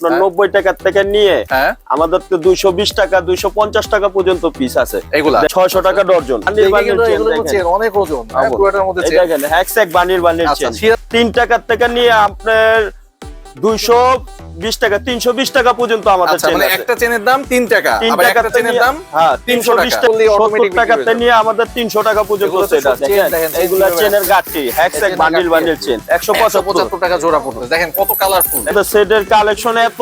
হ্যাঁ। নব্বই টাকার থেকে নিয়ে হ্যাঁ। আমাদের তো দুইশো বিশ টাকা দুইশো পঞ্চাশ টাকা পর্যন্ত পিস আছে। এগুলা? ছয়শো টাকা ডর্জন অনেক ওজন। দেখেন বানির বানির আচ্ছা তিন টাকার থেকে নিয়ে আপনার দুইশো বিশ টাকা তিনশো বিশ টাকা পর্যন্ত আমাদের আচ্ছা চেন মানে একটা চেনের দাম তিন টাকা তিন একটা চেনের দাম হ্যাঁ 300 তিনশো বিশ টাকা। টাকা নিয়ে আমাদের তিনশো টাকা পর্যন্ত এগুলো সেট আছে। চেনের গাঠি হ্যাকস্যাক বান্ডিল বান্ডিল চেন একশো পঁচাত্তর টাকা জোড়া পড়বে। দেখেন কত কালারফুল এটা সেটের কালেকশন এত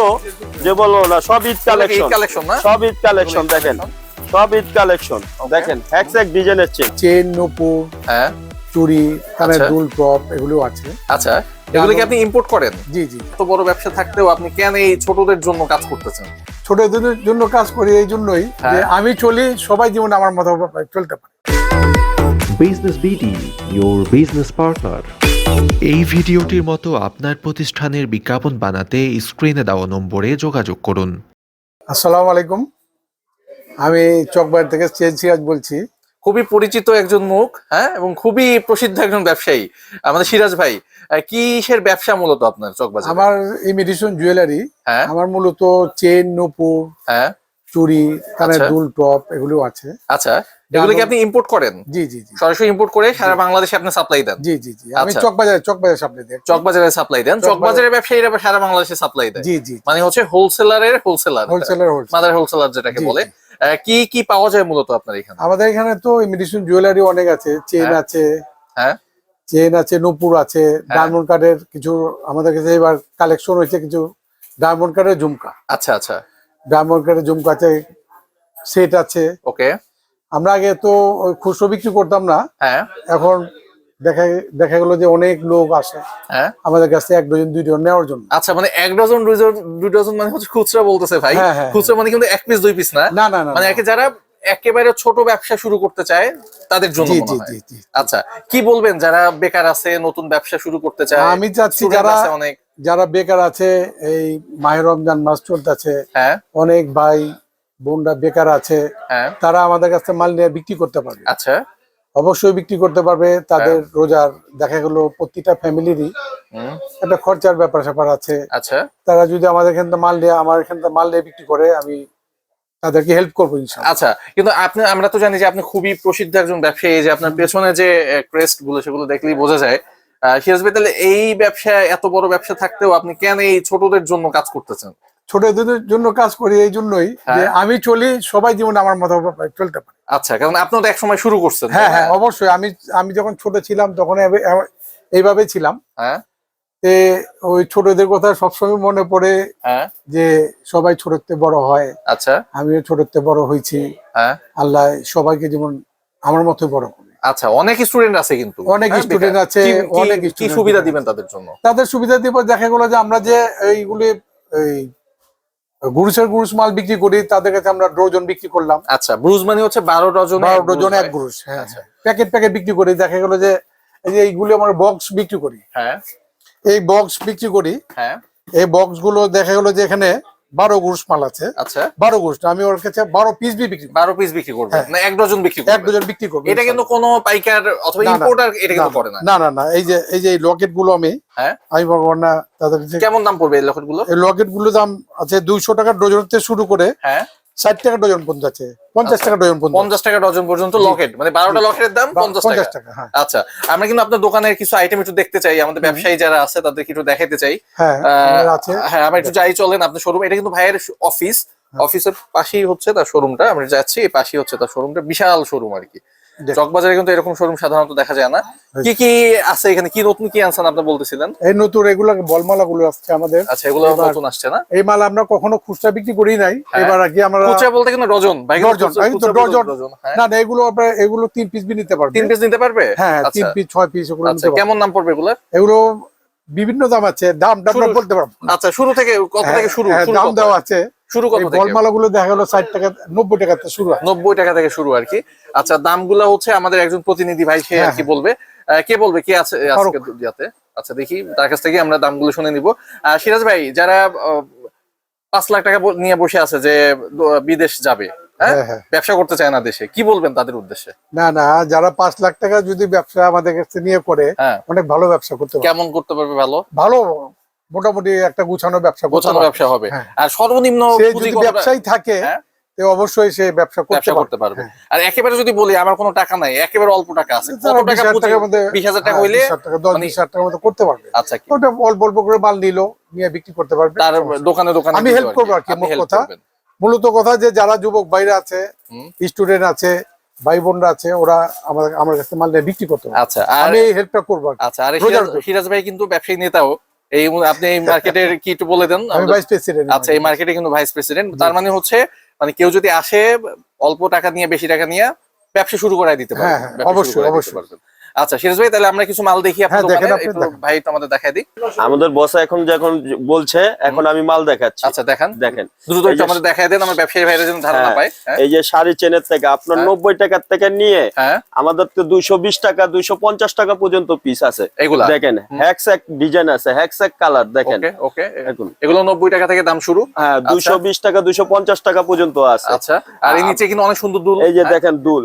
যে বলব না সব ঈদ কালেকশন কালেকশন না? সব ঈদ কালেকশন দেখেন। সব ঈদ কালেকশন দেখেন হ্যাকস্যাক ডিজাইনের চেন চেন নূপুর। হ্যাঁ। চুড়ি কানের আচ্ছা। দুল টপ এগুলো আছে। আচ্ছা এগুলো কি আপনি ইম্পোর্ট করেন? জি জি এত বড় ব্যবসা থাকতেও আপনি কেন এই ছোটদের জন্য কাজ করতেছেন? ছোটদের জন্য কাজ করি এই জন্যই যে হ্যাঁ। আমি চলি সবাই যেমন আমার মতো চলতে পারে। Business BD your business partner এই ভিডিওটির মতো আপনার প্রতিষ্ঠানের বিজ্ঞাপন বানাতে স্ক্রিনে দেওয়া নম্বরে যোগাযোগ করুন। আসসালামু আলাইকুম। আমি চকবাড়ি থেকে চেন সিরাজ বলছি। খুবই পরিচিত একজন মুখ হ্যাঁ? এবং খুবই প্রসিদ্ধ একজন ব্যবসায়ী আমাদের সিরাজ ভাই। কিসের ব্যবসা মূলত আপনার চকবাজার? আমার ইমিটেশন জুয়েলারি হ্যাঁ। আমার মূলত চেন নূপুর হ্যাঁ। চুড়ি কানের আচ্ছা। দুল টপ এগুলো আছে। আচ্ছা। এগুলো কি আপনি ইম্পোর্ট করেন? জি জি জি। সরাসরি ইম্পোর্ট করে সারা বাংলাদেশে আপনি সাপ্লাই দেন? জি জি জি। আমি আচ্ছা। চকবাজার চকবাজার সামনে দিই। চকবাজারে সাপ্লাই দেন? চকবাজার- চকবাজারের ব্যবসায়ীরা সারা বাংলাদেশে সাপ্লাই দেয়? জি জি মানে হচ্ছে হোলসেলারের wholesaler wholesaler wholesale mother wholesaler যেটাকে বলে। কি কি পাওয়া যায় মূলত আপনার এখানে? আমাদের এখানে তো ইমিটেশন জুয়েলারি অনেক আছে চেন হ্যাঁ। আছে হ্যাঁ। চেন আছে নূপুর আছে ডায়মন্ড কার্ডের কিছু আমাদের কাছে এবার কালেকশন হয়েছে কিছু ডায়মন্ড কার্ডের ঝুমকা। আচ্ছা আচ্ছা। ডায়মন্ড কার্ডের ঝুমকা আছে সেট আছে। ওকে আমরা আগে তো খুচরো বিক্রি করতাম না। হ্যাঁ। এখন দেখা দেখা গেলো যে অনেক লোক আসে। হ্যাঁ? আমাদের কাছে এক ডজন দুই ডজন নেওয়ার জন্য। আচ্ছা মানে এক ডজন দুই ডজন দুই ডজন মানে হচ্ছে খুচরা বলতেছে ভাই। হ্যাঁ, হ্যাঁ, খুচরা মানে কিন্তু এক পিস দুই পিস না? না না মানে একে যারা একেবারে ছোট ব্যবসা শুরু করতে চায় তাদের জন্য হয়। আচ্ছা কি বলবেন যারা বেকার আছে নতুন ব্যবসা শুরু করতে চায়? আমি চাচ্ছি যারা অনেক। যারা বেকার আছে এই মাহের রমজান মাস চলতেছে হ্যাঁ। অনেক ভাই বোনরা বেকার আছে হ্যাঁ। তারা আমাদের কাছে মাল নিয়ে বিক্রি করতে পারবে। আচ্ছা। অবশ্যই বিক্রি করতে পারবে তাদের হ্যাঁ। রোজার দেখা গেল প্রতিটা ফ্যামিলিরই একটা খরচার ব্যাপার স্যাপার আছে। আচ্ছা। তারা যদি আমাদের এখান থেকে মাল নিয়ে আমার এখান থেকে মাল নিয়ে বিক্রি করে আমি তাদেরকে হেল্প করব আচ্ছা কিন্তু আপনি আমরা তো জানি যে আপনি খুবই প্রসিদ্ধ একজন ব্যবসায়ী যে আপনার পেছনে যে ক্রেস্টগুলো সেগুলো দেখলেই বোঝা যায়। সিরাজ ভাই তাহলে এই ব্যবসা এত বড় ব্যবসা থাকতেও আপনি কেন এই ছোটদের জন্য কাজ করতেছেন? ছোটদের জন্য কাজ করি এই জন্যই যে হ্যাঁ। আমি চলি সবাই যেমন আমার মতো চলতে পারে। আচ্ছা কারণ আপনিও তো এক সময় শুরু করছেন হ্যাঁ হ্যাঁ অবশ্যই। আমি আমি যখন ছোট ছিলাম তখন এইভাবে ছিলাম। হ্যাঁ। ওই ছোটদের কথা সবসময় মনে পড়ে হ্যাঁ। যে সবাই ছোটতে বড় হয়। আচ্ছা। আমিও ছোটতে বড় হয়েছি। হ্যাঁ। আল্লাহ সবাইকে যেমন আমার মতো বড় করে। আচ্ছা অনেক স্টুডেন্ট আছে কিন্তু। অনেক স্টুডেন্ট আছে, অনেক কি সুবিধা দিবেন তাদের জন্য? তাদের সুবিধা দিব দেখা গেলো যে আমরা যে এইগুলি এই গুরুসের গুরুস মাল বিক্রি করি তাদের কাছে আমরা ডজন বিক্রি করলাম। আচ্ছা ব্রুজ মানে হচ্ছে বারো ডজন বারো ডজন এক গুরুস হ্যাঁ। আচ্ছা। প্যাকেট প্যাকেট বিক্রি করি দেখা গেলো যে এই যে এইগুলি আমরা বক্স বিক্রি করি। হ্যাঁ। এই বক্স বিক্রি করি। হ্যাঁ। এই বক্সগুলো দেখা গেলো যে এখানে বারো গোশ মাল আছে। আচ্ছা। বারো গুরুষ আমি ওর কাছে বারো পিস বিক্রি বারো পিস বিক্রি করবে। হ্যাঁ। না এক ডজন বিক্রি এক ডজন বিক্রি করব এটা কিন্তু কোনো পাইকার অথবা না, না, ইম্পোর্টার এটা কিন্তু না, করে না। না না না। এই যে এই যে লকেটগুলো আমি হ্যাঁ। আমি বলব না তাদের কেমন দাম পড়বে এই লকেটগুলো? এই লকেটগুলো দাম আছে দুইশো টাকার ডজন থেকে শুরু করে। হ্যাঁ। ষাট টাকা ডজন পর্যন্ত আছে পঞ্চাশ টাকা ডজন পর্যন্ত। পঞ্চাশ টাকা ডজন পর্যন্ত লকেট মানে বারোটা লকেটের দাম পঞ্চাশ টাকা। হ্যাঁ। আচ্ছা আমরা কিন্তু আপনার দোকানের কিছু আইটেম একটু দেখতে চাই আমাদের ব্যবসায়ী যারা আছে তাদেরকে একটু দেখাতে চাই। হ্যাঁ হ্যাঁ আমরা একটু যাই চলেন আপনার শোরুম এটা কিন্তু ভাইয়ের অফিস হ্যাঁ। অফিসের পাশেই হচ্ছে তার শোরুমটা আমরা যাচ্ছি এই পাশেই হচ্ছে তার শোরুমটা বিশাল শোরুম আর কি। চকবাজারে কিন্তু এরকম শোরুম সাধারণত দেখা যায় না। কি কি আছে এখানে? কি নতুন কি আনছেন আপনি বলতেছিলেন? এই নতুন এগুলো বলমালা গুলো আসছে আমাদের। আচ্ছা এগুলো নতুন আসছে না? এই মাল আমরা কখনো খুচরা বিক্রি করি নাই। হ্যাঁ। এবার কি আমরা খুচরা বলতে কিন্তু ডজন। Dozen, dozen. হ্যাঁ। না না এগুলো আপনার এগুলো তিন পিস নিতে পারবে। তিন পিস নিতে পারবে? হ্যাঁ আচ্ছা তিন পিস ছয় পিস এগুলো আচ্ছা কেমন দাম পড়বে এগুলো? এগুলো বিভিন্ন দাম আছে। দাম দাম বলতে পারব। আচ্ছা শুরু থেকে কত থেকে শুরু? হ্যাঁ, দাম দেওয়া আছে। শুরু কত থেকে? গুলো দেখা গেলো ষাট টাকা নব্বই টাকা থেকে শুরু হয়। নব্বই টাকা থেকে শুরু আর কি। আচ্ছা দামগুলো হচ্ছে আমাদের একজন প্রতিনিধি ভাই সে আর হ্যাঁ, কি বলবে কে বলবে? কে আছে আজকে। আচ্ছা দেখি তার কাছ থেকে আমরা দামগুলো শুনে নিব। সিরাজ ভাই যারা পাঁচ লাখ টাকা নিয়ে বসে আছে যে বিদেশ যাবে হ্যাঁ? হ্যাঁ হ্যাঁ। ব্যবসা করতে চায় না দেশে কি বলবেন তাদের উদ্দেশ্যে? না না যারা পাঁচ লাখ টাকা যদি ব্যবসা আমাদের কাছে নিয়ে করে হ্যাঁ। অনেক ভালো ব্যবসা করতে কেমন করতে পারবে ভালো? ভালো মোটামুটি একটা গুছানো ব্যবসা গোছানো ব্যবসা হবে। হ্যাঁ। আর সর্বনিম্ন ব্যবসায়ী থাকে হ্যাঁ। অবশ্যই সে ব্যবসা করতে ব্যবসা করতে পারবে। পারবে আর একেবারে যদি বলি আমার কোনো টাকা নাই একেবারে অল্প টাকা আছে। কত বিশ টাকা হাজার টাকার মধ্যে টাকা হ্যাঁ, হইলে বিশ হাজার টাকা, দশ মানে- বিশ হাজার টাকার মধ্যে করতে পারবে। আচ্ছা কি? ওটা অল্প অল্প করে মাল নিল নিয়ে বিক্রি করতে পারবে। তার দোকানে দোকানে আমি হেল্প করব আর কি, মোট কথা। মূলত কথা যে যারা যুবক বাইরে আছে স্টুডেন্ট আছে ভাই বোনরা আছে ওরা আমার আমার কাছে মাল নিয়ে বিক্রি করতে আচ্ছা আমি হেল্পটা করব আচ্ছা আর সিরাজ- সিরাজ ভাই কিন্তু ব্যবসায়ী নেতাও। এই আপনি এই মার্কেটের কি একটু বলে দেন? আমি ভাইস প্রেসিডেন্ট আচ্ছা এই মার্কেটে কিন্তু ভাইস প্রেসিডেন্ট তার মানে হচ্ছে মানে কেউ যদি আসে অল্প টাকা নিয়ে বেশি টাকা নিয়ে ব্যবসা শুরু করাই দিতে পারবেন হ্যাঁ, হ্যাঁ, ব্যবসা শুরু অবশ্যই, অবশ্যই। আচ্ছা সিরাজ ভাই তাহলে আমরা কিছু মাল দেখি আপনার হ্যাঁ, দোকানে। একটু ভাই তো আমাদের দেখাই দিই। আমাদের বস এখন যখন বলছে এখন আমি মাল দেখাচ্ছি। আচ্ছা দেখেন। দেখেন। দ্রুত একটু আমাদের দেখাই দেন আমার ব্যবসায়ী ভাইরা যেন ধারণা হ্যাঁ, পায় হ্যাঁ। এই যে শাড়ি চেনের থেকে আপনার। নব্বই টাকার থেকে নিয়ে আমাদের তো দুইশো বিশ টাকা দুইশো পঞ্চাশ টাকা পর্যন্ত পিস আছে। এগুলা? দেখেন হ্যাক্স এক ডিজাইন আছে হ্যাক্স এক কালার দেখেন। ওকে এগুলো নব্বই টাকা থেকে দাম শুরু। হ্যাঁ দুইশো বিশ টাকা দুইশো পঞ্চাশ টাকা পর্যন্ত আছে। আচ্ছা। আর এই নিচে কিন্তু অনেক সুন্দর দুল। এই যে দেখেন দুল।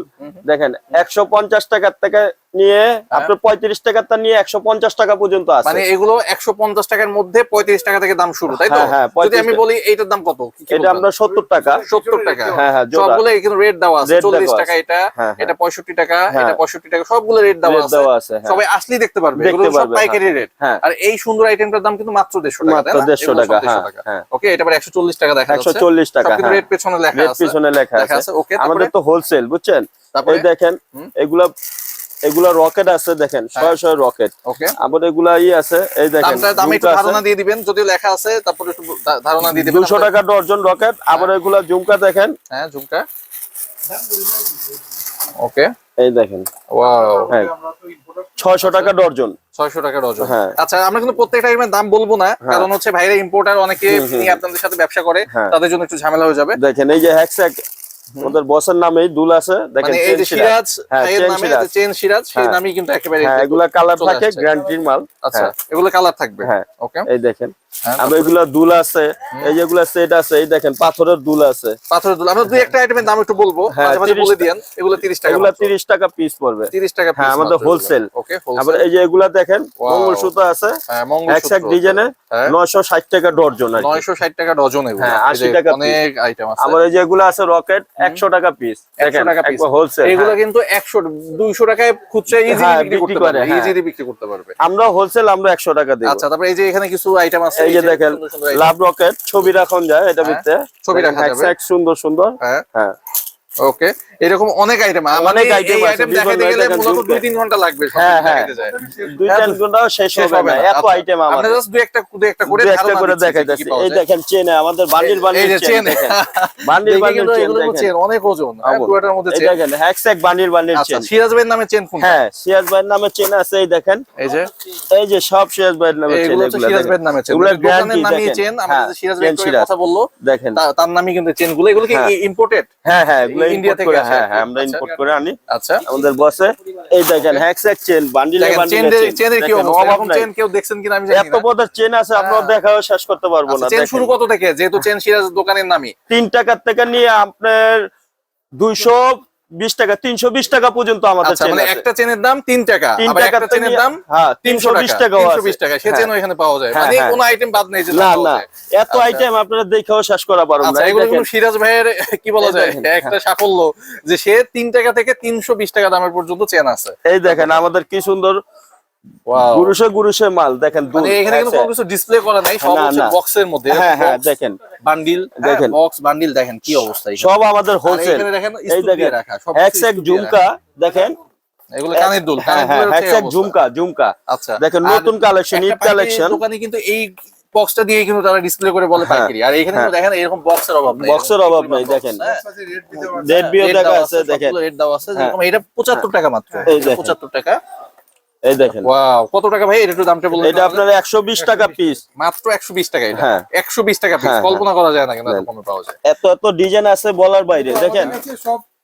দেখেন একশো পঞ্চাশ টাকার থেকে নিয়ে আপনার পঁয়ত্রিশ টাকার নিয়ে একশো পঞ্চাশ টাকা পর্যন্ত আছে মানে এগুলো একশো পঞ্চাশ টাকার মধ্যে পঁয়ত্রিশ টাকা থেকে দাম শুরু তাই তো হ্যাঁ, হ্যাঁ, যদি আমি বলি এইটার দাম কত এটা? আমরা সত্তর টাকা সত্তর টাকা হ্যাঁ, হ্যাঁ। সবগুলো কিন্তু রেট দেওয়া আছে চল্লিশ টাকা এটা হ্যাঁ, হ্যাঁ। এটা পঁয়ষট্টি টাকা হ্যাঁ। এটা পঁয়ষট্টি টাকা সবগুলো রেট দেওয়া আছে দেওয়া আছে, হ্যাঁ। সবাই আসলেই দেখতে পারবে সব পাইকারি রেট হ্যাঁ। আর এই সুন্দর আইটেমটার দাম কিন্তু মাত্র দেড়শো টাকা? 150 টাকা, হ্যাঁ, হ্যাঁ। ওকে এটা আবার একশো চল্লিশ টাকা দেখা একশো চল্লিশ টাকা হ্যাঁ। রেট পেছনে লেখা আছে পিছনে লেখা আছে তারপরে? আমাদের তো হোলসেল বুঝছেন তারপরে? দেখেন এগুলা এগুলা রকেট আছে দেখেন হ্যাঁ। শয়ে শয়ে রকেট ওকে আবার এগুলা ই আছে এই দেখেন দামে একটু ধারণা দিয়ে দিবেন যদিও লেখা আছে তারপরে একটু ধারণা দিয়ে দিবেন দুশো টাকা ডর্জন রকেট আবার এগুলা ঝুমকা দেখেন। হ্যাঁ ঝুমকা। ওকে এই দেখেন। ওয়াও হ্যাঁ ছয়শো টাকা ডর্জন ছয়শো টাকা ডজন। হ্যাঁ। আচ্ছা আমরা কিন্তু প্রত্যেকটা আইটেমের দাম বলব না কারণ হচ্ছে ভাইরা ইম্পোর্টার অনেকে আপনাদের সাথে ব্যবসা করে হ্যাঁ। তাদের জন্য একটু ঝামেলা হয়ে যাবে। দেখেন এই যে হ্যাকস্যাক ওদের বসের নামেই দুল আছে দেখেন মানে এই যে চেন সিরাজ। সিরাজ হ্যাঁ, নামে সিরাজ। চেন সিরাজ সেই হ্যাঁ। নামই কিন্তু একেবারে হ্যাঁ এগুলা কালার থাকে। গ্যারান্টির মাল। আচ্ছা এগুলো কালার থাকবে। হ্যাঁ। ওকে এই দেখেন। এগুলা দুল আছে। এই যেগুলা সেট আছে এই দেখেন পাথরের দুল আছে। পাথরের দুল। আমরা দুই একটা আইটেমের দাম একটু বলব। মাঝে মাঝে বলে দিয়েন। এগুলো 30 টাকা এগুলা টাকা পিস পড়বে। তিরিশ টাকা হ্যাঁ, আমাদের। ওকে আবার এই যে এগুলা দেখেন Wow. মঙ্গলসূত্র আছে। হ্যাঁ এক ডিজাইনে হ্যাঁ। নয়শো ষাট টাকা ডর্জন আর কি। 960 টাকা ডজন এগুলো। হ্যাঁ, এই 80 টাকা piece। অনেক আইটেম আছে। আবার এই যে এগুলা আছে রকেট একশো টাকা পিস 100 টাকা পিস হোলসেল এগুলো কিন্তু একশো দুইশো টাকায় খুচরা ইজি হ্যাঁ, বিক্রি করতে পারবে হ্যাঁ। ইজিলি বিক্রি করতে পারবে। আমরা হোলসেল আমরা একশো টাকা দিই আচ্ছা তারপরে এই যে এখানে কিছু আইটেম আছে এই যে দেখেন। লাভ রকেট ছবি রাখন যায় এটা হ্যাঁ, ভিতরে। ছবি রাখা যাবে। সুন্দর সুন্দর। হ্যাঁ। হ্যাঁ। ওকে এরকম অনেক আইটেম অনেক আইটেম আছে, দেখাতে গেলে মূলত ঝুমকা। দুই তিন ঘণ্টা লাগবে সব হ্যাঁ, হ্যাঁ। হ্যাঁ, ঘন্টাও শেষ হবে না। এত আইটেম আমরা জাস্ট দুই একটা দুই একটা করে একটা করে দিচ্ছি দেখাই যে কি যাচ্ছে। পাওয়া এই দেখেন চেনে আমাদের বান্ডিল এই যে চেন বান্ডিল বান্ডিল চেন দেখেন। অনেক ওজন। হ্যাঁ। পুরোটার মধ্যে চেন দেখেন হ্যাকস্যাক বান্ডিল বান্ডিল চেন সিরাজ ভাইয়ের নামে চেন হ্যাঁ সিরাজ ভাইয়ের নামে চেন আছে এই দেখেন। এই যে? এই যে সব সিরাজ ভাইয়ের নামে চেন এগুলো সিরাজ ভাইয়ের নামে চেন এগুলো দোকানের গ্যারান্টি দেখেন। চেন হ্যাঁ, আমাদের সিরাজ ভাই আগে সিরাজ। কথা বলল দেখেন। তার নামই কিন্তু চেনগুলো। এগুলো কি হ্যাঁ। ইম্পোর্টেড হ্যাঁ হ্যাঁ এগুলো ইন্ডিয়া থেকে হ্যাঁ হ্যাঁ আমরা আচ্ছা। ইম্পোর্ট করে আনি। আচ্ছা। আমাদের বসে এই দেখেন হ্যাকস্যাক চেন বান্ডিলে চেন চেন কি চেন কেউ দেখছেন কিনা আমি জানি এত না। চেন আছে আপনারা দেখাও শেষ করতে পারব না আচ্ছা, চেন শুরু কত থেকে? যেহেতু চেন সিরাজ দোকানের নামই। তিন টাকার থেকে নিয়ে আপনার দুইশো বিশ টাকা তিনশো বিশ টাকা পর্যন্ত আমাদের আচ্ছা মানে একটা চেনের দাম তিন টাকা তিন টাকা চেনের দাম হ্যাঁ তিনশো বিশ টাকা বিশ টাকা সে চেন এখানে পাওয়া যায়। হ্যাঁ, মানে হ্যাঁ। কোনো আইটেম বাদ নেই না না এত আচ্ছা। আইটেম আপনারা দেখেও শেষ করা পারবেন আচ্ছা না এগুলো কিন্তু সিরাজ ভাইয়ের কি বলা যায় একটা সাফল্য যে সে তিন টাকা থেকে তিনশো বিশ টাকা দামের পর্যন্ত চেন আছে। এই দেখেন আমাদের কি সুন্দর মাল দেখেন মানে এখানে কিন্তু কোনো কিছু ডিসপ্লে করা নাই সব হচ্ছে বক্সের মধ্যে। হ্যাঁ হ্যাঁ দেখেন। বান্ডিল দেখেন। বক্স বান্ডিল দেখেন কি অবস্থা সব আমাদের হোলসেল এখানে দেখেন এই দেখেন এক ঝুমকা এগুলো কানের দুল হ্যাঁ কানের হ্যাঁ। ঝুমকা ঝুমকা আচ্ছা। নতুন কালেকশন পাইকারি কালেকশন দোকানে কিন্তু এই বক্সটা দিয়ে কিন্তু তারা ডিসপ্লে করে বলে হ্যাঁ, পাইকারি আর এখানে দেখেন এরকম বক্সের অভাব নেই। বক্সের অভাব নাই দেখেন। বিও রেট আছে দেখেন। রেট দেওয়া আছে হ্যাঁ। যেরকম এটা 75 টাকা মাত্র। এই দেখেন। 75 টাকা। এই দেখেন। ওয়াও কত টাকা ভাই? এটা একটু দামটা বলুন এটা আপনার একশো বিশ টাকা পিস মাত্র 120 টাকা এটা। হ্যাঁ। 120 টাকা পিস হ্যাঁ, কল্পনা করা যায় না কিন্তু এত কমে পাওয়া যায়। এত এত ডিজাইন আছে বলার বাইরে। দেখেন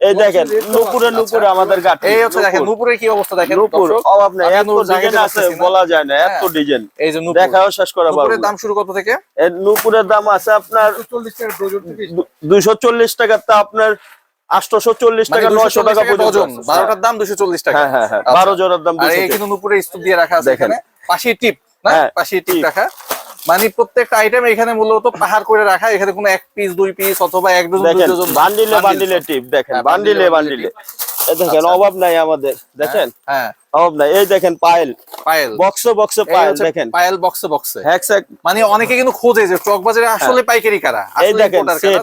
এই দেখেন নুপুরে নুপুরে আমাদের গাঠি আচ্ছা। এই হচ্ছে দেখেন। নুপুরের কি অবস্থা দেখেন নুপুর। অভাব নেই। এত ডিজাইন আছে বলা যায় না। এত হ্যাঁ। ডিজাইন এই যে নুপুর। দেখাও শেষ করা পারব নুপুরের দাম শুরু কত থেকে? এর নুপুরের দাম আছে আপনার চল্লিশ টাকা ডজন থেকে দুইশো চল্লিশ টাকা তা আপনার আটশোশো চল্লিশ মানে টাকা নয়শো। বারোটার দাম দুশো চল্লিশ টাকা হ্যাঁ হ্যাঁ হ্যাঁ আচ্ছা। বারো জোড়ার দাম কিন্তু স্তূপ দিয়ে রাখা আছে দেখেন। এখানে। পাশে টিপ না? পাশে টিপ। রাখা। মানে প্রত্যেকটা আইটেম এখানে মূলত পাহাড় করে রাখা। এখানে কোনো এক পিস দুই পিস অথবা এক ডজন দুই ডজন বান্ডিলে বান্ডিলে টিপ দেখেন বান্ডিলে বান্ডিলে দেখেন আচ্ছা। অভাব নাই আমাদের দেখেন? হ্যাঁ। অভাব নাই। এই দেখেন পায়েল পায়েল বক্সে বক্সে পায়েল দেখেন। পায়েল বক্সে বক্সে মানে অনেকে কিন্তু খোঁজে যে চক বাজারে আসলে পাইকারি কারা? এই দেখেন সেট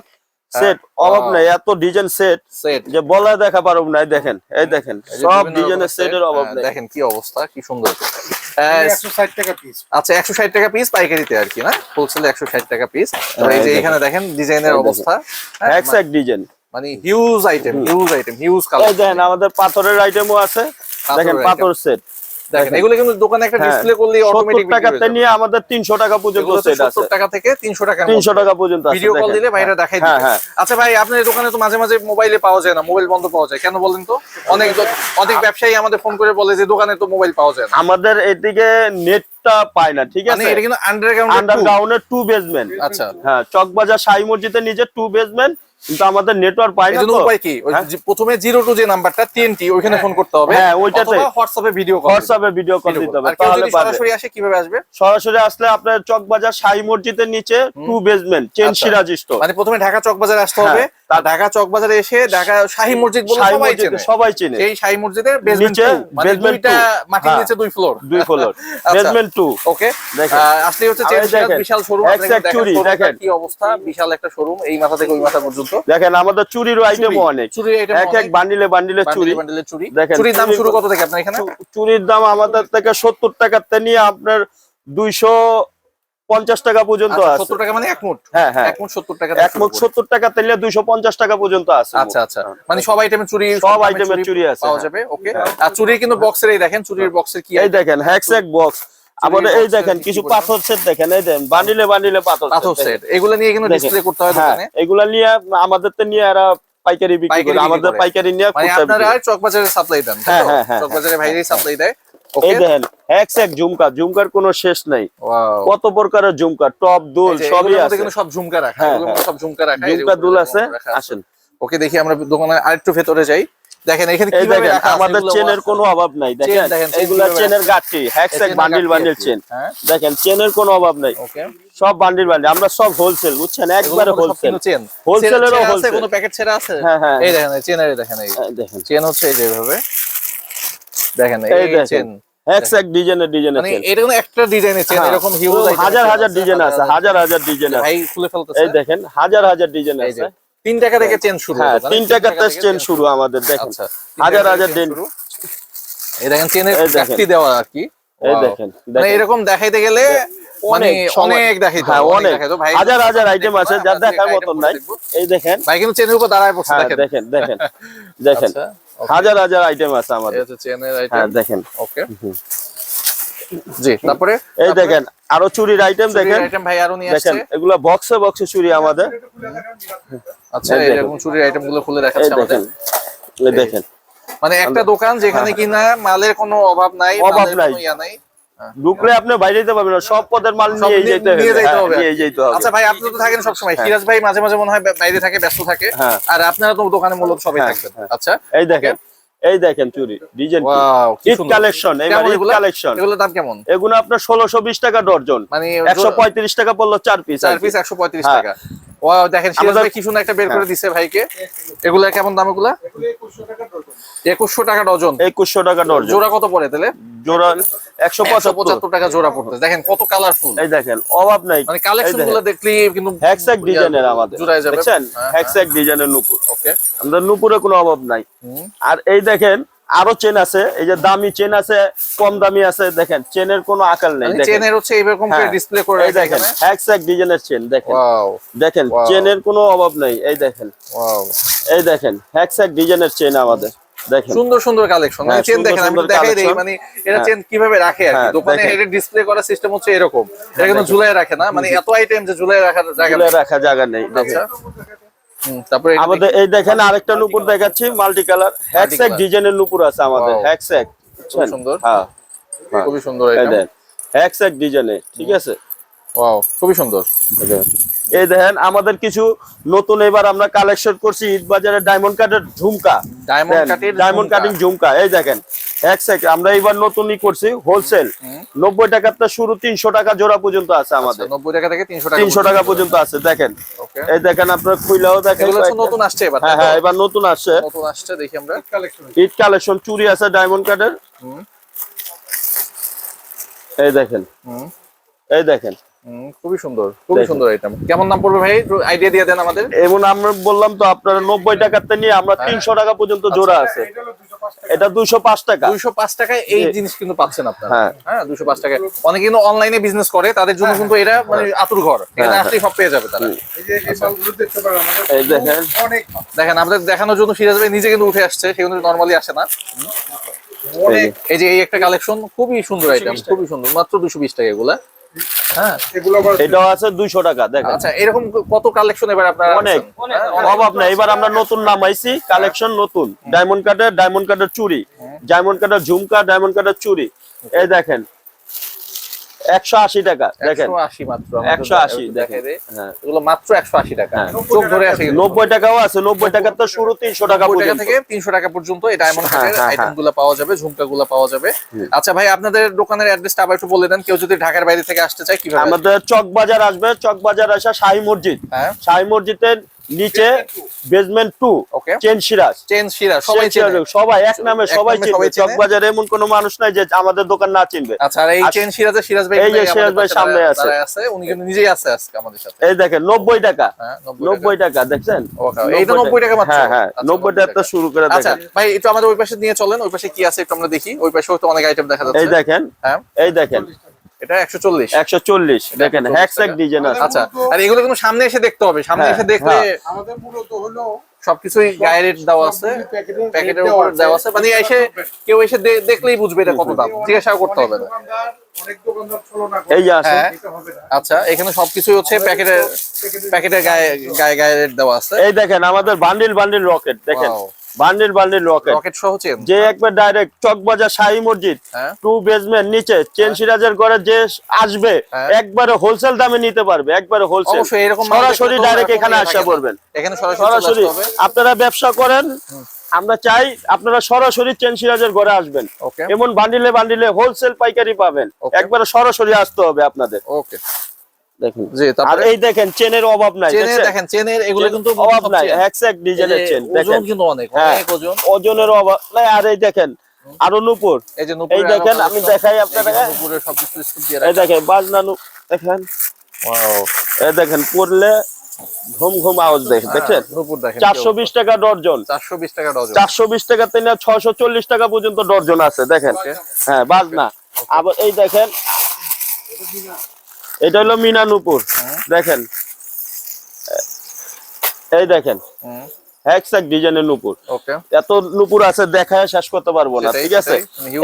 সেট অভাব নাই এত ডিজাইন সেট সেট যে বলা দেখা পারব না দেখেন এই দেখেন সব ডিজাইনের সেটের অভাব নেই। হ্যাঁ, দেখেন কি অবস্থা কি সুন্দর। আহ, একশো ষাট টাকা পিস আচ্ছা একশো ষাট টাকা পিস পাইকারিতে আর কি না? হোলসেলে একশো ষাট টাকা পিস এই যে এখানে দেখেন। ডিজাইনের অবস্থা হ্যাঁ, ডিজাইন মানে huge item huge item huge এই কালার দেখেন আমাদের পাথরের আইটেমও আছে। দেখেন পাথর সেট দেখেন এগুলো কিন্তু দোকানে একটা হ্যাঁ, ডিসপ্লে করলে অটোমেটিক টাকাতে নিয়ে আমাদের তিনশো টাকা পর্যন্ত সেট আছে। সত্তর টাকা থেকে তিনশো টাকা তিনশো টাকা পর্যন্ত আছে ভিডিও কল দিলে ভাইরা দেখাই হ্যাঁ দিবে। হ্যাঁ আচ্ছা ভাই আপনার দোকানে তো মাঝে মাঝে মোবাইলে পাওয়া যায় না মোবাইল বন্ধ পাওয়া যায়। কেন বলেন তো? অনেক অনেক ব্যবসায়ী আমাদের ফোন করে বলে যে দোকানে তো মোবাইল পাওয়া যায় না। আমাদের এদিকে নেটটা পায় না ঠিক মানে আছে? এটা কিন্তু আন্ডারগ্রাউন্ড আন্ডারগ্রাউন্ডের টু বেসমেন্ট আচ্ছা। হ্যাঁ চকবাজার সাই মসজিদের নিচে টু বেসমেন্ট কিন্তু আমাদের নেটওয়ার্ক পাই না তো। উপায় কি? ওই হ্যাঁ? প্রথমে জিরো টু যে নাম্বারটা টিএনটি ওইখানে ফোন করতে হবে। হ্যাঁ, ওইটাতে। হোয়াটসঅ্যাপে ভিডিও কল হোয়াটসঅ্যাপে ভিডিও কল দিতে হবে তাহলে সরাসরি আসে কীভাবে আসবে? সরাসরি আসলে আপনার চকবাজার সাই মসজিদের নিচে two basement chain. Siraj store মানে প্রথমে ঢাকা চক বাজার আসতে হ্যাঁ, হবে তার ঢাকা চক বাজারে এসে ঢাকা শাহী মসজিদ বলে সবাই চেনে। সবাই চিনে। সেই শাহী মসজিদের বেসমেন্ট মানে দুইটা মাটির। নিচে দুই ফ্লোর দুই ফ্লোর। বেসমেন্ট টু ওকে দেখেন। আসলে হচ্ছে দেখেন, বিশাল শোরুম দেখেন। কি অবস্থা। বিশাল একটা শোরুম এই মাথা থেকে ওই মাথা পর্যন্ত। দেখেন আমাদের চুরির আইটেমও অনেক। চুরির item এক এক বান্ডিলে বান্ডিলে চুরি। বান্ডিলে চুরি। দেখেন, চুরির দাম শুরু কত থেকে আপনার এখানে? চুরির দাম আমাদের থেকে সত্তর টাকাতে নিয়ে আপনার দুইশো পঞ্চাশ টাকা পর্যন্ত সত্তর টাকা মানে এক মুঠ? হ্যাঁ হ্যাঁ। এক মুঠ সত্তর টাকা এক মুখ সত্তর টাকা তেলে দুইশো পঞ্চাশ টাকা পর্যন্ত আছে। আচ্ছা আচ্ছা। মানে সব আইটেমের চুরি সব আইটেমের চুরি আছে, পাওয়া হ্যাঁ। যাবে ওকে আর চুরির কিন্তু বক্সের এই দেখেন চুরির বক্সের কি এই দেখেন হ্যাকস্যাক বক্স আমাদের এই দেখেন কিছু পাথর সেট দেখেন এই দেখেন বান্ডিলে বান্ডিলে পাথর পাথর সেট এগুলো নিয়ে কিন্তু ডিসপ্লে করতে হয় হ্যাঁ দোকানে। এগুলা নিয়ে আমাদের তো নিয়ে এরা পাইকারি বিক্রি করে আমাদের পাইকারি নিয়ে মানে আপনারা চকবাজারে সাপ্লাই দেন হ্যাঁ, হ্যাঁ, হ্যাঁ, চকবাজারে ভাইরাই সাপ্লাই দেয়। এই দেখেন হ্যাকস্যাক ঝুমকা ঝুমকার কোনো শেষ নাই। কত প্রকারের ঝুমকা টপ দুল সবই আছে। সব ঝুমকা রাখা হ্যাঁ, মধ্যে সব ঝুমকা রাখা ঝুমকা দুল আছে আসেন। ওকে দেখি আমরা দোকানে আরেকটু ভেতরে যাই। দেখেন এখানে এই দেখেন আমাদের চেনের কোনো অভাব নাই দেখেন এগুলা চেনের গাঠি হ্যাকস্যাক চেনের বান্ডিল বান্ডিল চেন হ্যাঁ। দেখেন চেনের কোনো অভাব নাই। ওকে সব বান্ডিল বান্ডিল আমরা সব হোলসেল বুঝছেন? একবারে হোলসেল চেন wholesale। কোনো প্যাকেট ছেড়া আছে? হ্যাঁ, হ্যাঁ। এই দেখেন চেনের দেখেন এই দেখেন। চেন হচ্ছে এই যে এভাবে। দেখেন এই চেন ডিজাইনের ডিজাইনের মানে চেন এটা কোনো একটা ডিজাইনের চেন এরকম হিউজ হাজার হাজার ডিজাইন আছে হাজার হাজার ডিজাইন আছে। ভাই খুলে ফেলতেছে। এই দেখেন হাজার হাজার ডিজাইন আছে। তিন টাকা থেকে চেন শুরু হ্যাঁ তিন টাকার থেকে চেন শুরু আমাদের দেখেন। আচ্ছা হাজার হাজার ডিজাইন এই দেখেন চেনের চাকতি দেওয়া আর কি। এই দেখেন মানে দেখেন। এরকম দেখাইতে গেলে মানে অনেক অনেক দেখাইতে হ্যাঁ অনেক। ভাই হাজার হাজার আইটেম আছে যা আমরা দেখার মতন নাই। এই দেখেন। ভাই কিন্তু চেনের উপর দাঁড়ায় পড়ছে হ্যাঁ দেখেন। দেখেন দেখেন দেখেন। আচ্ছা। হাজার হাজার আইটেম আছে এই আমাদের চেনের আইটেম হ্যাঁ দেখেন। ওকে জি তারপরে? এই দেখেন আরও চুরির আইটেম দেখেন। আইটেম ভাই আরও নিয়ে আসছে। এগুলা বক্সে বক্সে চুরি আমাদের। আচ্ছা এরকম চুরির আইটেমগুলো খুলে দেখাচ্ছে আমাদের। দেখেন এই দেখেন। মানে একটা দোকান যেখানে কিনা মালের কোনো অভাব নাই হ্যাঁ। অভাব নাই। ঢুকলে আপনি বাইরে যেতে পারবেন না সব পদের মাল নিয়ে যেতে হবে। হ্যাঁ, হবে। নিয়ে যেতে হবে। আচ্ছা ভাই আপনি তো থাকেন সবসময়। হ্যাঁ। সিরাজ ভাই মাঝে মাঝে মনে হয় বাইরে থাকে ব্যস্ত থাকে। হ্যাঁ। আর আপনারা তো দোকানে মূলত সবাই হ্যাঁ, থাকবেন। হ্যাঁ। আচ্ছা। এই দেখেন এই দেখেন চুরি design Eid collection Eid? Collection এগুলোর দাম কেমন? এগুলো আপনার ষোলোশো বিশ টাকা ডর্জন মানে একশো পঁয়ত্রিশ টাকা পড়ল চার পিস চার পিস একশো পঁয়ত্রিশ হ্যাঁ। টাকা। ওয়াও দেখেন সিরাজ ভাই কি সুন্দর একটা বের করে হ্যাঁ। দিছে ভাইকে। এগুলা কেমন দাম এগুলা? একুশশো টাকা ডজন। একুশশো টাকা ডর্জন জোড়া কত পড়ে তাহলে? জোড়া একশো পঁচাত্তর। টাকা জোড়া পড়তে দেখেন কত কালারফুল এই দেখেন অভাব নাই। মানে কালেকশনগুলো দেখলি কিন্তু হ্যাকস্যাক ডিজাইনের আমাদের। জোড়ায় যাবে। দেখছেন? হ্যাঁ, হ্যাকস্যাক ডিজাইনের নুপুর। ওকে আমাদের নুপুরে কোনো অভাব নাই। আর এই দেখেন আরও চেন আছে এই যে দামি চেন আছে কম দামি আছে দেখেন চেনের কোনো আকার নেই চেনের হচ্ছে এরকম করে হ্যাঁ, ডিসপ্লে করে এই দেখেন হ্যাকস্যাক ডিজাইনের চেন দেখেন। ওয়াও দেখেন চেনের কোনো অভাব নাই এই দেখেন। ওয়াও এই দেখেন হ্যাকস্যাক ডিজাইনের চেন আমাদের দেখেন। সুন্দর সুন্দর কালেকশন মানে হ্যাঁ, চেন দেখেন আমি দেখাই দেই মানে এরা হ্যাঁ। চেন কীভাবে রাখে আর হ্যাঁ, দোকানে। এটা ডিসপ্লে করার সিস্টেম হচ্ছে এরকম। এটা কিন্তু ঝুলাই রাখে না মানে এত আইটেম যে ঝুলাই রাখার জায়গা তুলে নেই। রাখা জায়গা নেই দেখেন। আচ্ছা। তারপরে আমাদের এই দেখেন আরেকটা নুপুর দেখাচ্ছি মাল্টি কালার। হ্যাকস্যাক ডিজাইনের নুপুর আছে আমাদের খুব সুন্দর। হ্যাঁ। খুবই সুন্দর এটা আইটেম দেন। হ্যাকস্যাক ডিজাইনে ঠিক আছে? ওয়াও খুবই সুন্দর। এই দেখেন আমাদের কিছু নতুন এবার আমরা কালেকশন করছি ঈদ বাজারে ডায়মন্ড কাটের ঝুমকা। ডায়মন্ড কাটের ডায়মন্ড কাটিং ঝুমকা। এই দেখেন এক সেকেন্ড আমরা এবার নতুনই করছি হোলসেল নব্বই টাকার তো শুরু তিনশো টাকা জোড়া পর্যন্ত আছে আমাদের। নব্বই টাকা থেকে তিনশো টাকা তিনশো টাকা পর্যন্ত আছে দেখেন। এই দেখেন আপনার খুইলাও দেখেন। নতুন আসছে এবার হ্যাঁ হ্যাঁ এবার নতুন আসছে। নতুন আসছে দেখি আমরা। কালেকশন ঈদ কালেকশন চুরি আছে ডায়মন্ড কাটের এই দেখেন। হুম, এই দেখেন খুবই সুন্দর খুবই সুন্দর আইটেম কেমন দাম পড়বে ভাই? আইডিয়া দিয়ে দেন আমাদের। এবং আমরা বললাম তো আপনারা নব্বই টাকাতে নিয়ে আমরা তিনশো টাকা পর্যন্ত জোড়া আছে। এটা হলো 205 টাকা এটা দুশো পাঁচ টাকা। দুইশো পাঁচ টাকায় এই জিনিস কিন্তু পাচ্ছেন আপনারা। হ্যাঁ। হ্যাঁ পাঁচ টাকায়। অনেকে কিন্তু অনলাইনে বিজনেস করে তাদের জন্য কিন্তু এটা মানে আতুর ঘর। এখানে হ্যাঁ, সব পেয়ে যাবে তারা। এই দেখেন। আমাদের দেখানোর জন্য সিরাজ ভাই নিজে কিন্তু উঠে আসছে সে কিন্তু নর্মালি আসে না। এই যে। এই একটা কালেকশন খুবই সুন্দর আইটেম খুবই সুন্দর মাত্র দুশো বিশ টাকা এগুলা। হ্যাঁ এটাও আছে দুইশো টাকা দেখেন। আচ্ছা এরকম কত কালেকশন এবার আপনারা অনেক অভাব নাই। এবার আমরা নতুন নামাইছি কালেকশন নতুন। ডায়মন্ড কাটের ডায়মন্ড কাটের চুরি। ডায়মন্ড কাটের ঝুমকা ডায়মন্ড কাটের চুরি। এই দেখেন একশো আশি টাকা দেখেন। 180 মাত্র আমাদের একশো আশি দেখেন। হ্যাঁ। এগুলো মাত্র একশো আশি টাকা। হ্যাঁ। চোখ ধরে আসে নব্বই টাকাও আছে নব্বই তো শুরু তিনশো টাকা টাকা থেকে তিনশো টাকা পর্যন্ত এই ডায়মন্ড হ্যাঁ, আইটেমগুলো পাওয়া যাবে ঝুমকা গুলো পাওয়া যাবে। আচ্ছা ভাই আপনাদের দোকানের অ্যাড্রেসটা আবার একটু বলে দেন কেউ যদি ঢাকার বাইরে থেকে আসতে চায় কীভাবে? আমাদের চক বাজার আসবে চক বাজার আসা শাহী মসজিদ। হ্যাঁ। শাহী মসজিদের নিচে basement two chain Siraj chain শিরা সবাই সিরাজ, সবাই এক নামে সবাই চিনবে। সবাই চক চেনে। এমন কোনো মানুষ নাই যে আমাদের দোকান না চিনবে। আচ্ছা এই চেন সিরাজে সিরাজ ভাই এই যে সিরাজ ভাই সামনে আছে। উনি কিন্তু নিজেই আছে আজকে আমাদের সাথে। এই দেখেন নব্বই টাকা। হ্যাঁ নব্বই টাকা। দেখছেন? এইটা 90 টাকা মাত্র? হ্যাঁ হ্যাঁ আচ্ছা, নব্বই 90 টাকা টাকা। শুরু করে আচ্ছা ভাই একটু আমাদের ওই পাশে নিয়ে চলেন ওই পাশে কি আছে একটু আমরা দেখি। ওই পাশে তো অনেক আইটেম দেখা এই দেখেন হ্যাঁ। এই দেখেন। এটা একশো চল্লিশ। একশো চল্লিশ দেখেন 140 হ্যাকস্যাক টাকা। ডিজাইন আছে। আচ্ছা আর এগুলো কিন্তু সামনে এসে দেখতে হবে। সামনে হ্যাঁ, এসে দেখলে হ্যাঁ। আমাদের মূলত হলো সবকিছুই গায়ে রেট দেওয়া আছে প্যাকেটের উপর দেওয়া আছে। মানে এসে কেউ এসে দেখলেই বুঝবে এটা কত দাম। জিজ্ঞাসা করতে হবে না। এই আছে। হ্যাঁ। এটা হবে না। আচ্ছা এখানে সবকিছুই হচ্ছে প্যাকেটের প্যাকেটের গায়ে গায়ে গায়ে রেট দেওয়া আছে। এই দেখেন আমাদের বান্ডিল বান্ডিল রকেট দেখেন. বান্ডিল বান্ডিল রকেট রকেট সহ চেন। যে একবার ডাইরেক্ট চকবাজার শাহী মসজিদ হ্যাঁ। টু বেসমেন্ট নিচে চেন সিরাজের ঘরে যে আসবে হ্যাঁ। একবারে হোলসেল দামে নিতে পারবে একবারে হোলসেল অবশ্যই এরকম সরাসরি ডাইরেক্ট এখানে আসা থাকে না। পড়বেন এখানে সরাসরি আপনারা ব্যবসা করেন আমরা চাই আপনারা সরাসরি চেন সিরাজের ঘরে আসবেন। এমন বান্ডিলে বান্ডিলে হোলসেল পাইকারি পাবেন। একবারে সরাসরি আসতে হবে আপনাদের। ওকে দেখুন। জি আর এই দেখেন চেনের অভাব নাই চেনের দেখেন। চেনের এগুলো কিন্তু অভাব নাই হ্যাকস্যাক ডিজাইনের চেন ওজন দেখেন। কিন্তু অনেক হ্যাঁ। অনেক ওজন। ওজনের অভাব নাই। আর এই দেখেন আরও নুপুর। এই যে এই দেখেন, আমি দেখাই আপনাদের। নুপুরের স্কুপ দিয়ে এই দেখেন বাজনা নু দেখেন। Wow, এই দেখেন পড়লে ঘুম ঘুম আওয়াজ দেখেন হ্যাঁ, নুপুর দেখেন চারশো বিশ টাকা ডর্জন। চারশো বিশ টাকা ডজন চারশো বিশ টাকা থেকে ছয়শো চল্লিশ টাকা পর্যন্ত ডর্জন আছে দেখেন। হ্যাঁ বাজনা। আবার এই দেখেন এটা হলো মিনা নুপুর দেখেন। এই দেখেন হ্যাকস্যাক ডিজাইনের নুপুর। এত নুপুর আছে দেখায় শেষ করতে পারব না ঠিক আছে?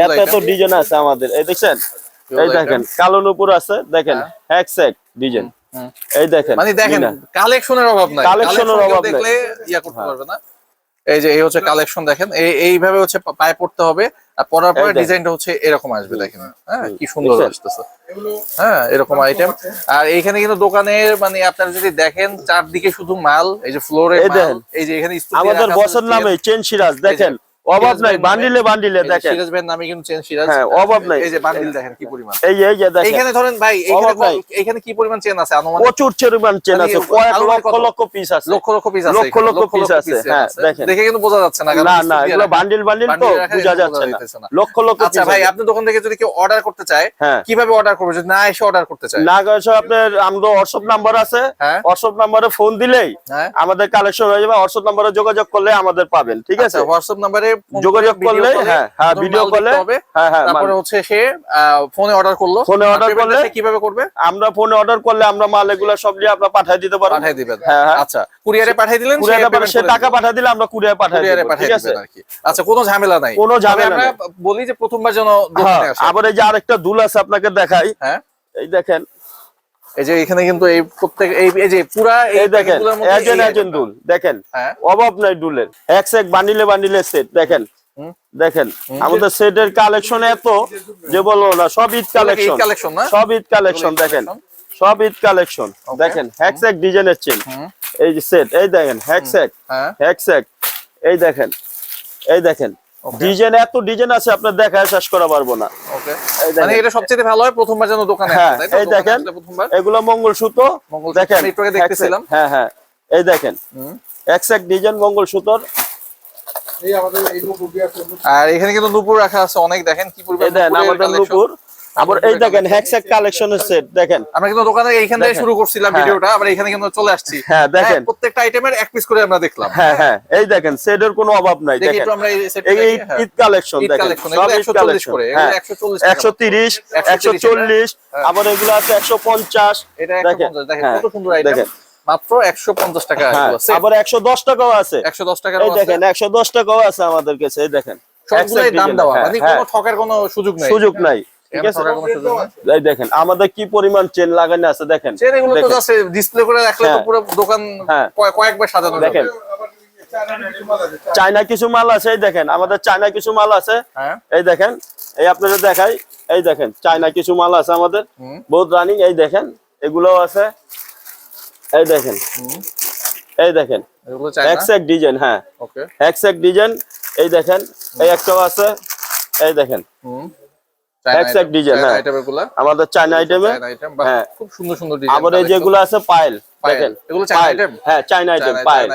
এত এত ডিজাইন আছে আমাদের এই দেখছেন? এই দেখেন কালো নুপুর আছে দেখেন হ্যাকস্যাক ডিজাইন হুম। এই দেখেন মানে দেখেন। কালেকশনের অভাব নাই। অভাব দেখলে ইয়া করতে পারবে না। এই যে এই হচ্ছে কালেকশন দেখেন। এই এইভাবে হচ্ছে পায়ে পড়তে হবে। আর পরার পরে ডিজাইনটা হচ্ছে এরকম আসবে দেখেন। হ্যাঁ কি সুন্দর আসতেছে। হ্যাঁ এরকম আইটেম আর এইখানে কিন্তু দোকানের মানে আপনারা যদি দেখেন চারদিকে শুধু মাল এই যে ফ্লোরে এই এই যে এখানে আমাদের বছর বসের নামে চেন সিরাজ দেখেন? অভাব নাই বান্ডিলে বান্ডিলে দেখেন। সিরাজ ভাইয়ের নামে কিন্তু চেন সিরাজ হ্যাঁ, অভাব নাই। এই যে বান্ডিল দেখেন কি পরিমাণ। এই এই যে দেখেন। এইখানে ধরেন ভাই এইখানে অভাব এইখানে কি পরিমাণ চেন আছে? আনুমানিক প্রচুর পরিমাণ চেন আছে। কয়েক লক্ষ লক্ষ পিস আছে। লক্ষ লক্ষ পিস আছে লক্ষ লক্ষ piece আছে, হ্যাঁ, দেখেন। দেখে কিন্তু বোঝা যাচ্ছে না না না এগুলো বান্ডিল বান্ডিল তো বোঝা যাচ্ছে না। লক্ষ লক্ষ আচ্ছা ভাই আছে। আপনার দোকান থেকে যদি কেউ অর্ডার করতে চায় হ্যাঁ। কীভাবে অর্ডার করবে? যদি না এসে অর্ডার করতে চায়। না গেছে আপনার আমাদের হোয়াটসঅ্যাপ নাম্বার আছে। হ্যাঁ। হোয়াটসঅ্যাপ নাম্বারে ফোন দিলেই হ্যাঁ। আমাদের কালেকশন হয়ে যাবে। হোয়াটসঅ্যাপ নাম্বারে যোগাযোগ করলে আমাদের পাবেন ঠিক আছে? আচ্ছা হোয়াটসঅ্যাপ নাম্বারে যোগাযোগ করলে হ্যাঁ হ্যাঁ ভিডিও করলে হবে। হ্যাঁ হ্যাঁ তারপরে হচ্ছে সে ফোনে অর্ডার করল। ফোনে টা করলে- কীভাবে করবে? আমরা ফোনে অর্ডার করলে আমরা মাল এগুলো সব নিয়ে আমরা পাঠিয়ে দিতে পারব। পাঠিয়ে দিবেন। হ্যাঁ, হ্যাঁ। আচ্ছা কুরিয়ারে পাঠিয়ে দিলেন কুরিয়ারে সে টাকা পাঠিয়ে দিলে আমরা কুরিয়ার পাঠিয়ে কুরিয়ারে পাঠিয়ে ঠিক আছে? দিবেন আর কি। আচ্ছা কোনো ঝামেলা নাই। কোনো ঝামেলা আমরা বলি যে প্রথমবার যেন হ্যাঁ আবার এই যে আরেকটা দুল আছে আপনাকে দেখাই। হ্যাঁ। এই দেখেন এই যে এখানে কিন্তু এই প্রত্যেক এই যে পুরা এই দেখেন মধ্যে এজেন্ট দুল দেখেন হ্যাঁ। অভাব নাই দুলের। এক সেক বান্ডিলে বান্ডিলে সেট দেখেন দেখেন আমাদের সেটের কালেকশন এত যে বলব না সব ঈদ কালেকশন কালেকশন সব ঈদ কালেকশন দেখেন সব ঈদ কালেকশন দেখেন হ্যাকস্যাক ডিজাইনের চেন এই যে সেট এই দেখেন হ্যাকস্যাক হ্যাঁ। হ্যাকস্যাক এই দেখেন এই দেখেন. ডিজাইন এত ডিজাইন আছে আপনার দেখা শেষ করা পারব না। এই মানে দেখেন। এটা সবচেয়ে ভালো হয় প্রথমবার যেন দোকানে হ্যাঁ? এই দেখেন। এগুলো মঙ্গলসূত্র সুতো দেখেন দেখতেছিলাম। হ্যাঁ হ্যাঁ এই দেখেন। ডিজাইন মঙ্গলসূত্র। এই আমাদের এই নতুন আছে আর এখানে কিন্তু নুপুর রাখা আছে অনেক দেখেন কি পরিমাণ আমাদের নুপুর। আবার এই দেখেন হ্যাকস্যাক কালেকশনের সেট দেখেন। আমরা কিন্তু দোকানে এইখান থেকে শুরু করছিলাম হ্যাঁ। ভিডিওটা আবার এখানে কিন্তু চলে আসছি। হ্যাঁ, দেখেন। প্রত্যেকটা আইটেমের এক পিস করে আমরা দেখলাম। হ্যাঁ হ্যাঁ এই দেখেন সেটের কোনো অভাব নাই দেখেন। আমরা এই ঈদ- হ্যাঁ। কালেকশন দেখেন সব এগুলো 140 কালেকশন করে, এগুলো হ্যাঁ 140 একশো তিরিশ 130 একশো চল্লিশ হ্যাঁ। আবার এগুলো আছে একশো পঞ্চাশ এটা দেখেন। 150 দেখেন হ্যাঁ, কত সুন্দর আইটেম মাত্র 150 টাকা হ্যাঁ আবার একশো দশ টাকাও আছে। 110 টাকার এই দেখেন একশো দশ টাকাও আছে আমাদের কাছে এই দেখেন। সবগুলোই দাম দেওয়া হ্যাঁ, মানে হ্যাঁ, কোনো ঠকার কোনো সুযোগ নেই। সুযোগ নাই। ঠিক আছে? এই দেখেন। আমাদের কি পরিমাণ চেন লাগানো আছে দেখেন। চেন এগুলো তো দেখেন। ডিসপ্লে করে রাখলে তো হ্যাঁ। পুরো দোকান হ্যাঁ। কয়েকবার সাজানো দেখেন। চায়না কিছু মাল আছে এই দেখেন। আমাদের চায়না কিছু মাল আছে। হ্যাঁ। এই দেখেন এই আপনাদের দেখাই। এই দেখেন চায়না কিছু মাল আছে আমাদের। বহুত রানিং এই দেখেন। এগুলো আছে। এই দেখেন। এই দেখেন। এক্সাক্ট ডিজাইন হ্যাঁ। ওকে এক্সাক্ট ডিজাইন এই দেখেন। এই একটাও আছে। এই দেখেন। Exact design, হ্যাঁ। আমাদের চায়না আইটেমে আইটেম হ্যাঁ। খুব সুন্দর সুন্দর ডিজাইন আবার এই যেগুলো আছে পায়েল। দেখেন? এগুলো চায়না item? হ্যাঁ চায়না আইটেম চায়না পায়েল।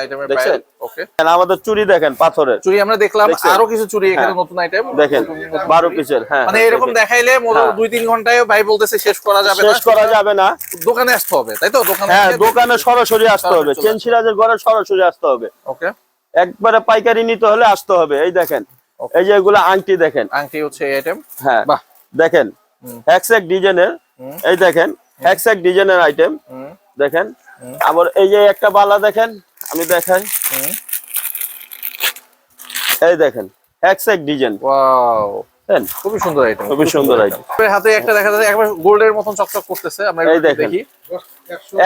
ওকে আমাদের চুড়ি দেখেন পাথরের। চুড়ি আমরা দেখলাম আরও কিছু চুড়ি এখানে হ্যাঁ। নতুন আইটেম দেখেন বারো পিসের হ্যাঁ। মানে হ্যাঁ, এরকম দেখাইলে হ্যাঁ। দুই তিন ঘন্টায় ভাই বলতেছে শেষ করা যাবে না। শেষ করা যাবে না। দোকানে আসতে হবে তাই তো? দোকানে হ্যাঁ দোকানে সরাসরি আসতে হবে। চেন সিরাজের ঘরে সরাসরি আসতে হবে। ওকে একবারে পাইকারি নিতে হলে আসতে হবে এই দেখেন। এই যে এগুলো আংটি দেখেন। আংটি হচ্ছে আইটেম হ্যাঁ। বাহ দেখেন। হ্যাকস্যাক ডিজাইনের এই দেখেন হ্যাকস্যাক ডিজাইনের আইটেম দেখেন। আবার এই যে একটা বালা দেখেন আমি দেখাই। এই দেখেন হ্যাকস্যাক ডিজাইন ওয়াও দেখেন খুবই সুন্দর আইটেম খুবই সুন্দর item। হাতে একটা দেখা যাচ্ছে একবার গোল্ডের মতন চকচক করতেছে আমরা এই দেখেন। দেখি।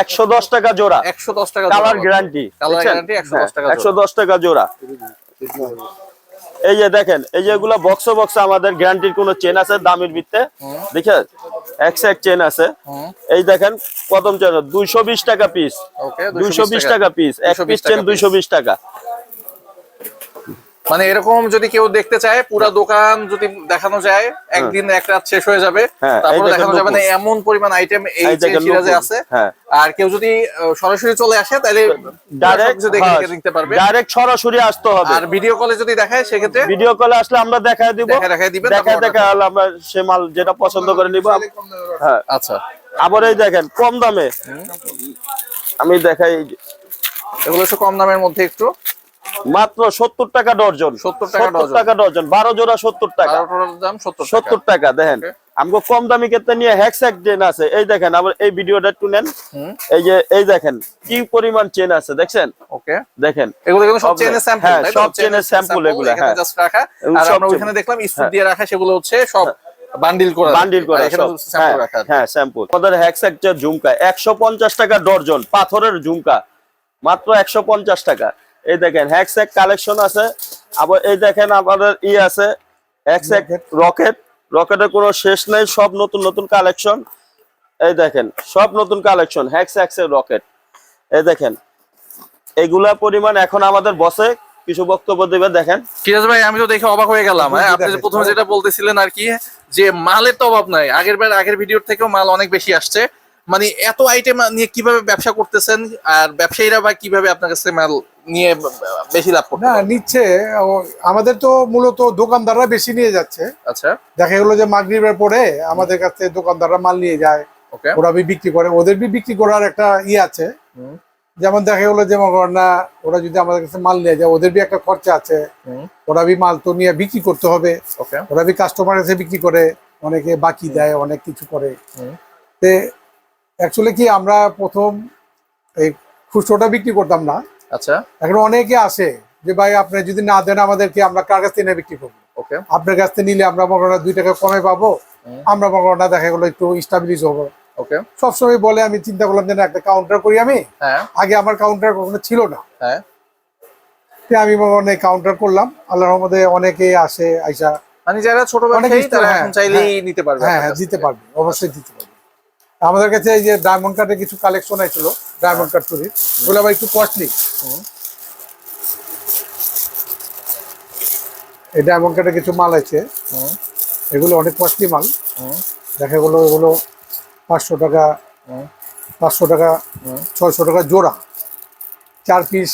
একশো দশ টাকা জোড়া। 110 টাকা কালার গ্যারান্টি কালার গ্যারান্টি 110 টাকা একশো দশ টাকা জোড়া। এই যে দেখেন এই যে এগুলো বক্স বক্স আমাদের গ্যারান্টির কোন চেন আছে দামের ভিত্তে। দেখে একশো এক চেন আছে এই দেখেন প্রথম চেন দুইশো বিশ টাকা পিস দুইশো বিশ টাকা। পিস এক পিস চেন দুইশো বিশ টাকা। মানে এরকম যদি কেউ দেখতে চায় পুরা দোকান যদি দেখানো যায় একদিন এক রাত শেষ হয়ে যাবে হ্যাঁ, তারপরে দেখানো যাবে। না এমন পরিমাণ আইটেম এই যে সিরাজে আছে। হ্যাঁ। আর কেউ যদি সরাসরি চলে আসে তাহলে ডাইরেক্ট দেখে নিতে পারবে। ডাইরেক্ট সরাসরি আসতে হবে। আর ভিডিও কলে যদি দেখায় সেক্ষেত্রে ভিডিও কলে আসলে আমরা দেখায় দিব। দেখায় দেখায় দিবেন, দেখা তারপর দেখা হলে আমরা সে মাল যেটা পছন্দ করে নিব। হ্যাঁ। আচ্ছা। আবার এই দেখেন কম দামে। আমি দেখাই। এগুলো একটু কম দামের মধ্যে একটু। মাত্র সত্তর টাকা ডর্জন 70 টাকা ডর্জন বারো জোড়া সত্তর টাকা। সত্তর সত্তর টাকা দেখেন. আমাকে কম দামি ক্ষেত্রে নিয়ে হ্যাকস্যাক চেন আছে। এই দেখেন আবার এই ভিডিওটা একটু নেন। এই যে এই দেখেন কি পরিমাণ চেন আছে দেখছেন? ওকে দেখেন। এগুলো কিন্তু সব চেনের স্যাম্পল হ্যাঁ, সব চেনের sample এগুলো, হ্যাঁ। জাস্ট রাখা। আর আমরা চেন। দেখলাম হ্যাঁ। দিয়ে রাখা সেগুলো হচ্ছে সব বান্ডিল করা। বান্ডিল করা আর এখানে সব। স্যাম্পল হ্যাঁ, রাখা হ্যাঁ স্যাম্পল আমাদের হ্যাকস্যাক চেন ঝুমকা একশো পঞ্চাশ টাকা ডর্জন পাথরের ঝুমকা। মাত্র একশো পঞ্চাশ টাকা। এই দেখেন হ্যাকস্যাক কালেকশন আছে। আবার এই দেখেন আমাদের ই আছে হ্যাকস্যাক রকেট রকেটের কোনো শেষ নাই সব নতুন নতুন কালেকশন এই দেখেন সব নতুন কালেকশন হ্যাকস্যাক্সের রকেট এই দেখেন এগুলা পরিমাণ এখন আমাদের বসে কিছু বক্তব্য দেবে দেখেন। ফিরাজ ভাই আমি তো দেখে অবাক হয়ে গেলাম। হ্যাঁ আপনি যে প্রথমে যেটা বলতেছিলেন আর কি যে মালের তো অভাব নাই। আগের বার আগের ভিডিওর থেকেও মাল অনেক বেশি আসছে। মানে এত আইটেম নিয়ে কীভাবে ব্যবসা করতেছেন আর ব্যবসায়ীরা বা কীভাবে আপনার কাছে মাল নিয়ে বেশি লাভ করতে না নিচ্ছে। আমাদের তো মূলত দোকানদাররা বেশি নিয়ে যাচ্ছে। আচ্ছা। দেখা গেলো যে মাগরিবের পরে আমাদের কাছে দোকানদাররা মাল নিয়ে যায়। ওকে। ওরা বিক্রি করে। ওদের বি বিক্রি করার একটা ইয়ে আছে। যেমন দেখা গেলো যে না ওরা যদি আমাদের কাছে মাল নিয়ে যায় ওদের বি একটা খরচা আছে। ওরা বি মাল তো নিয়ে বিক্রি করতে হবে। ওকে। ওরা বি কাস্টমার কাছে বিক্রি করে অনেকে বাকি দেয় অনেক কিছু করে। তে অ্যাকচুয়ালি কি আমরা প্রথম এই খুচরোটা বিক্রি করতাম না? আচ্ছা। এখন অনেকে আসে যে ভাই আপনি যদি না দেন আমাদেরকে আমরা কার কাছ থেকে বিক্রি করব? ওকে। আপনার কাছ থেকে নিলে আমরা মনে দুই টাকা কমে পাবো আমরা মনে দেখা গেলো একটু স্টাবলিশ হব। ওকে। সবসময় বলে আমি চিন্তা করলাম যে না একটা কাউন্টার করি আমি। হ্যাঁ। আগে আমার কাউন্টার কখনো ছিল না। হ্যাঁ। আমি মনে কাউন্টার করলাম। আল্লাহর মধ্যে অনেকে আসে আইসা। মানে যারা ছোট তারা হ্যাঁ, চাইলেই হ্যাঁ। নিতে পারবে হ্যাঁ হ্যাঁ দিতে পারবে অবশ্যই দিতে পারবে। আমাদের কাছে এই যে ডায়মন্ড কিছু কালেকশন ছিল ডায়মন্ড কাট চুরি ওগুলো আবার একটু কস্টলি এই ডায়মন্ড কাটে কিছু মাল আছে। এগুলো অনেক কস্টলি মাল। দেখা গেলো এগুলো পাঁচশো টাকা পাঁচশো টাকা ছয়শো টাকা জোড়া। চার পিস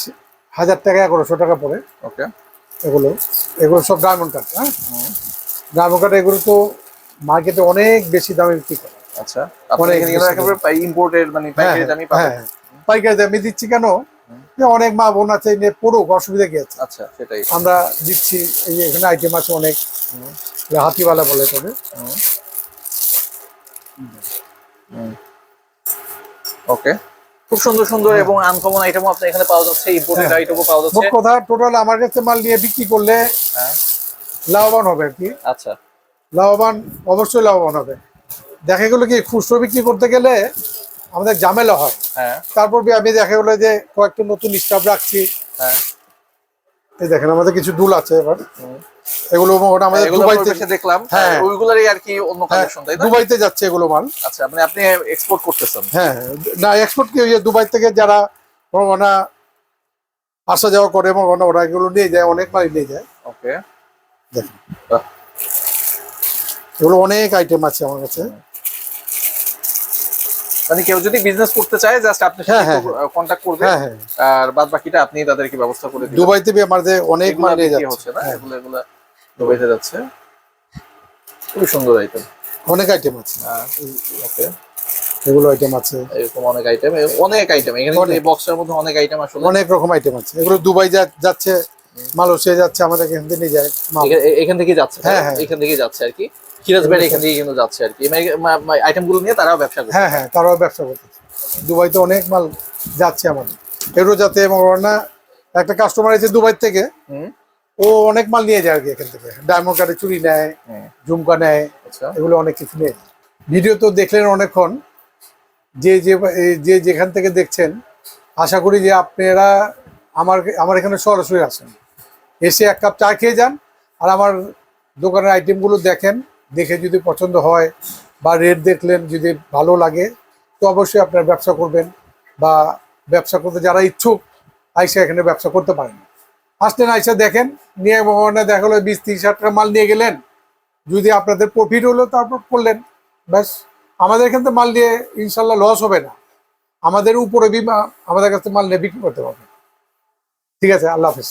হাজার টাকা এগারোশো টাকা পড়ে। ওকে এগুলো এগুলো সব ডায়মন্ড কার্ড হ্যাঁ? ডায়মন্ড কার্ড এগুলো তো মার্কেটে অনেক বেশি দামে বিক্রি করে। আচ্ছা। আপনার এখানে একেবারে ইম্পোর্টেড মানে হ্যাঁ পাইকারি দামই পাবেন। হ্যাঁ পাইকারি দামে দিচ্ছি কেন? অনেক মা বোন আছে নিয়ে পড়ুক অসুবিধা কি আছে? আচ্ছা সেটাই। আমরা দিচ্ছি এই এখানে আইটেম আছে অনেক। হাতিওয়ালা বলে তবে ওকে। খুব সুন্দর সুন্দর এবং আনকমন আইটেমও আপনি এখানে পাওয়া যাচ্ছে ইম্পোর্টেড হ্যাঁ। আইটেমও পাওয়া মোট যাচ্ছে কথা টোটাল আমার কাছে মাল নিয়ে বিক্রি করলে হ্যাঁ। লাভবান হবে আর কি। আচ্ছা। লাভবান অবশ্যই লাভবান হবে। দেখা গেলো কি খুচরো বিক্রি করতে গেলে আমাদের ঝামেলা হয়। হ্যাঁ। তারপর আমি দেখা গেলো যে কয়েকটা নতুন স্টাফ রাখছি। হ্যাঁ। এই দেখেন আমাদের কিছু দুল আছে এবার। এগুলো আমাদের দুবাইতে দেখলাম। হ্যাঁ। ওইগুলোরই আর কি অন্য হ্যাঁ, কালেকশন তাই না দুবাইতে যাচ্ছে এগুলো মাল। আচ্ছা মানে আপনি এক্সপোর্ট করতেছেন। হ্যাঁ না এক্সপোর্ট কি দুবাই থেকে যারা আসা যাওয়া করে ওরা এগুলো নিয়ে যায় অনেক মাল নিয়ে যায়। ওকে দেখেন। এগুলো অনেক আইটেম আছে আমার কাছে। মানে কেউ যদি বিজনেস করতে চায় জাস্ট আপনি হ্যাঁ, সাথে হ্যাঁ, কন্ট্যাক্ট করবে। হ্যাঁ হ্যাঁ। আর বাদ বাকিটা আপনি তাদেরকে ব্যবস্থা করে দিবেন। দুবাই থেকে আমাদের অনেক মাল নিয়ে যাচ্ছে। হচ্ছে না হ্যাঁ, এগুলো এগুলো দুবাইতে যাচ্ছে। খুবই সুন্দর আইটেম অনেক আইটেম আছে। ওকে। এগুলো আইটেম আছে। এরকম অনেক আইটেম অনেক আইটেম এখানে এই বক্সের মধ্যে অনেক আইটেম আসলে। অনেক রকম আইটেম আছে। এগুলো দুবাই যা- মালয়েশিয়া যাচ্ছে আমাদের এখান থেকে নিয়ে যায় মাল। এখান- থেকে যাচ্ছে হ্যাঁ, হ্যাঁ। এখান থেকে যাচ্ছে আর কি। সিরাজ ভাই এখান থেকে কিন্তু যাচ্ছে আর কি। আইটেমগুলো নিয়ে তারাও ব্যবসা করছে। হ্যাঁ হ্যাঁ তারাও ব্যবসা করতেছে দুবাইতে অনেক মাল যাচ্ছে আমাদের এবং না একটা কাস্টমার আছে দুবাই থেকে। ও অনেক মাল নিয়ে যায় আর কি এখান থেকে। ডায়মন্ড চুরি নেয় ঝুমকা নেয় আচ্ছা। এগুলো অনেক কিছু ভিডিও তো দেখলেন অনেকক্ষণ। যে যে যে যেখান থেকে দেখছেন আশা করি যে আপনারা আমার আমার এখানে সরাসরি আসেন। এসে এক কাপ চা খেয়ে যান আর আমার দোকানের আইটেমগুলো দেখেন, দেখে যদি পছন্দ হয় বা রেট দেখলেন যদি ভালো লাগে, তো অবশ্যই আপনারা ব্যবসা করবেন বা ব্যবসা করতে যারা ইচ্ছুক আইসা এখানে ব্যবসা করতে পারেন। আসলেন আইসা দেখেন, নিয়ে ভগবানে দেখা হলো বিশ তিরিশ হাজার টাকা মাল নিয়ে গেলেন। যদি আপনাদের প্রফিট হলো তারপর করলেন। ব্যাস, আমাদের এখান থেকে মাল নিয়ে ইনশাল্লাহ লস হবে না। আমাদের উপরে বিমা আমাদের কাছে মাল নিয়ে বিক্রি করতে পারবে ঠিক আছে, আল্লাহ হাফিজ।